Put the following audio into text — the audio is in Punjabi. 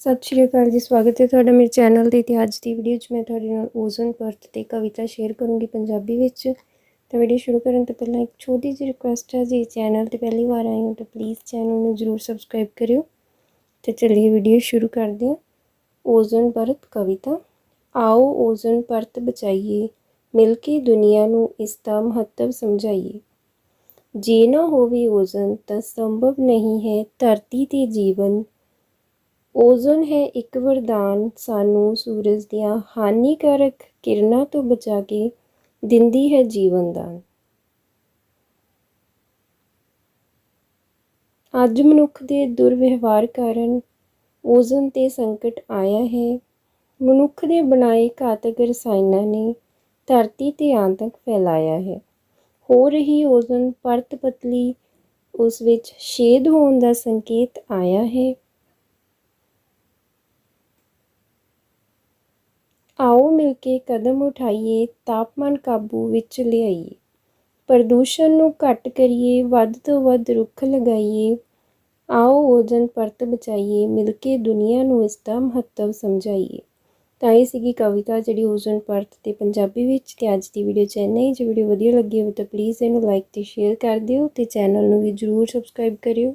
ਸਤਿ ਸ਼੍ਰੀ ਅਕਾਲ ਜੀ, ਸਵਾਗਤ ਹੈ ਤੁਹਾਡਾ ਮੇਰੇ ਚੈਨਲ ਤੇ। ਤੇ ਅੱਜ ਦੀ ਵੀਡੀਓ 'ਚ ਮੈਂ ਤੁਹਾਡੇ ਨਾਲ ਓਜ਼ਨ ਪਰਤ ਤੇ ਕਵਿਤਾ ਸ਼ੇਅਰ ਕਰੂੰਗੀ ਪੰਜਾਬੀ ਵਿੱਚ। ਤਾਂ ਵੀਡੀਓ ਸ਼ੁਰੂ ਕਰਨ ਤੋਂ ਪਹਿਲਾਂ ਇੱਕ ਛੋਟੀ ਜਿਹੀ ਰਿਕੁਐਸਟ ਹੈ, ਜੀ ਚੈਨਲ ਤੇ ਪਹਿਲੀ ਵਾਰ ਆਏ ਹੋ ਤਾਂ ਪਲੀਜ਼ ਚੈਨਲ ਨੂੰ ਜਰੂਰ ਸਬਸਕ੍ਰਾਈਬ ਕਰਿਓ। ਤੇ ਚਲਿਏ ਵੀਡੀਓ ਸ਼ੁਰੂ ਕਰਦੇ ਹਾਂ। ਓਜ਼ਨ ਪਰਤ ਕਵਿਤਾ, ਆਓ ਓਜ਼ਨ ਪਰਤ ਬਚਾਈਏ, ਮਿਲ ਕੇ ਦੁਨੀਆ ਨੂੰ ਇਸ ਦਾ ਮਹੱਤਵ ਸਮਝਾਈਏ। ਜੇ ਨਾ ਹੋਵੇ ਓਜ਼ਨ ਤਾਂ ਸੰਭਵ ਨਹੀਂ ਹੈ ਧਰਤੀ ਤੇ ਜੀਵਨ ਓਜ਼ੋਨ ਹੈ ਇੱਕ ਵਰਦਾਨ ਸਾਨੂੰ ਸੂਰਜ ਦੀਆਂ ਹਾਨੀਕਾਰਕ ਕਿਰਨਾਂ ਤੋਂ ਬਚਾ ਕੇ ਦਿੰਦੀ ਹੈ ਜੀਵਨ ਦਾਨ ਅੱਜ ਮਨੁੱਖ ਦੇ ਦੁਰਵਿਵਹਾਰ ਕਾਰਨ ਓਜ਼ਨ ਤੇ ਸੰਕਟ ਆਇਆ ਹੈ। ਮਨੁੱਖ ਦੇ ਬਣਾਏ ਘਾਤਕ ਰਸਾਇਣਾਂ ਨੇ ਧਰਤੀ ਤੇ ਆਤੰਕ ਫੈਲਾਇਆ ਹੈ। ਹੋ ਰਹੀ ਓਜ਼ਨ ਪਰਤ ਪਤਲੀ ਉਸ ਵਿੱਚ ਛੇਦ ਹੋਣ ਦਾ ਸੰਕੇਤ ਆਇਆ ਹੈ। ਆਓ ਮਿਲ ਕੇ ਕਦਮ ਉਠਾਈਏ, ਤਾਪਮਾਨ ਕਾਬੂ ਵਿੱਚ ਲਿਆਈਏ। ਪ੍ਰਦੂਸ਼ਣ ਨੂੰ ਘੱਟ ਕਰੀਏ, ਵੱਧ ਤੋਂ ਵੱਧ ਰੁੱਖ ਲਗਾਈਏ। ਆਓ ਓਜ਼ਨ ਪਰਤ ਬਚਾਈਏ, ਮਿਲ ਕੇ ਦੁਨੀਆ ਨੂੰ ਇਸ ਦਾ ਮਹੱਤਵ ਸਮਝਾਈਏ। ਤਾਂ ਇਹ ਸੀਗੀ ਕਵਿਤਾ ਜਿਹੜੀ ਓਜ਼ਨ ਪਰਤ ਤੇ ਪੰਜਾਬੀ ਵਿੱਚ ਤੇ ਅੱਜ ਦੀ ਵੀਡੀਓ ਚ ਇੰਨਾ ਜੇ ਵੀਡੀਓ ਵਧੀਆ ਲੱਗੀ ਹੋਵੇ ਤਾਂ ਪਲੀਜ਼ ਇਹਨੂੰ ਲਾਈਕ ਤੇ ਸ਼ੇਅਰ ਕਰ ਦਿਓ ਤੇ ਚੈਨਲ ਨੂੰ ਵੀ ਜਰੂਰ ਸਬਸਕ੍ਰਾਈਬ ਕਰਿਓ।